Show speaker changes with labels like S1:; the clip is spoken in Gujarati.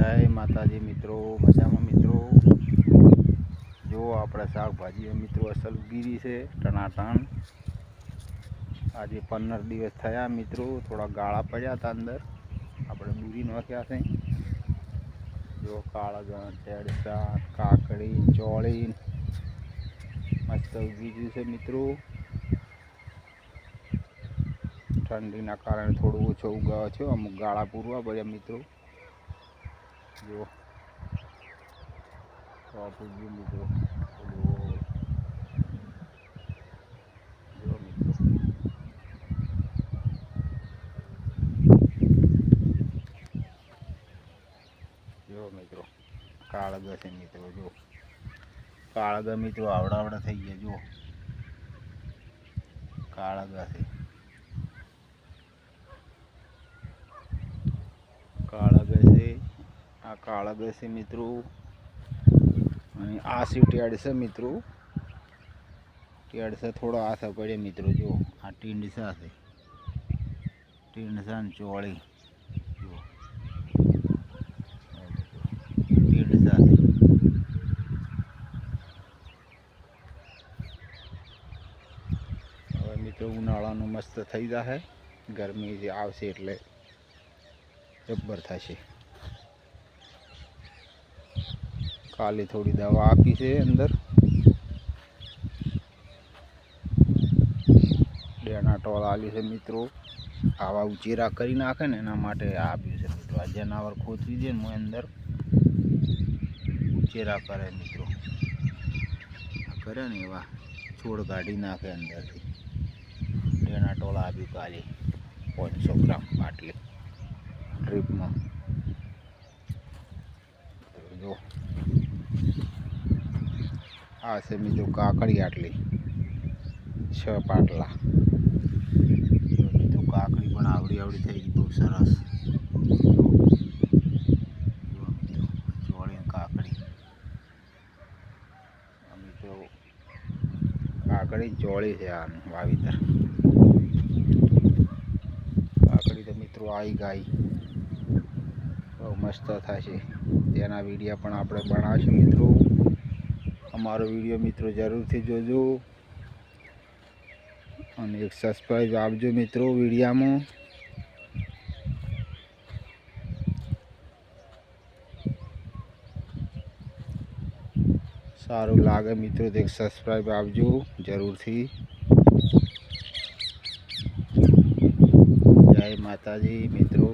S1: જય માતાજી મિત્રો, મજામાં મિત્રો? જો આપણે શાકભાજી મિત્રો અસલ ગીરી છે ટણાટણ આજે પંદર દિવસ થયા મિત્રો, થોડા ગાળા પડ્યા હતા અંદર. આપણે બુરી નાખ્યા છે. જો કાળા ગણ ટેડસા કાકડી ચોળી મસ્ત બીજું છે મિત્રો. ઠંડીના કારણે થોડું ઓછો ઉગાવ છે અમુક ગાળા પૂરવા પડ્યા મિત્રો. જો ટોપ ઉગ્યું મિત્રો ઓલું. જો મિત્રો જો મિત્રો કાળગ છે મિત્રો જો કાળગા મિત્રો આવડા આવડા થઈ ગયા જો કાળગ છે કાળગ છે આ કાળા છે મિત્રો. અને આ સી ટેડ છે મિત્રો. ટેડ છે થોડો હાથ પડે મિત્રો, જો. આ ટીંડસા છે ટીંડસા ને ચોળી. છે હવે મિત્રો ઉનાળાનું મસ્ત થઈ જશે ગરમી જે આવશે એટલે જબ્બર થશે. કાલે થોડી દવા આપી છે અંદર. ડેના ટોળ આલી છે મિત્રો. આવા ઉચેરા કરી નાખે ને એના માટે આપ્યું છે મિત્રો. આ જનાવર ખોતરી દે ને અંદર ઉચેરા કરે મિત્રો. કરે ને એવા છોડ કાઢી નાખે અંદરથી. ડેના ટોલ આપ્યું કાલે પાંચસો ગ્રામ બાટલી. ટ્રીપમાં જો. આ છે બીજું કાકડી આટલી. છ પાટલા. બીજું કાકડી પણ આવડી આવડી થઈ ગઈ, બહુ સરસ. કાકડી. ચોળી છે આનું વાવીતર. કાકડી તો મિત્રો આવી ગાય બહુ મસ્ત થશે તેના વીડિયો પણ આપણે બનાવીશું મિત્રો. અમારો વીડિયો મિત્રો જરૂરથી જોજો. અને એક સબસ્ક્રાઈબ આપજો મિત્રો વિડીયામાં. સારું લાગે મિત્રો તો એક સબસ્ક્રાઈબ આપજો જરૂરથી. જય માતાજી મિત્રો.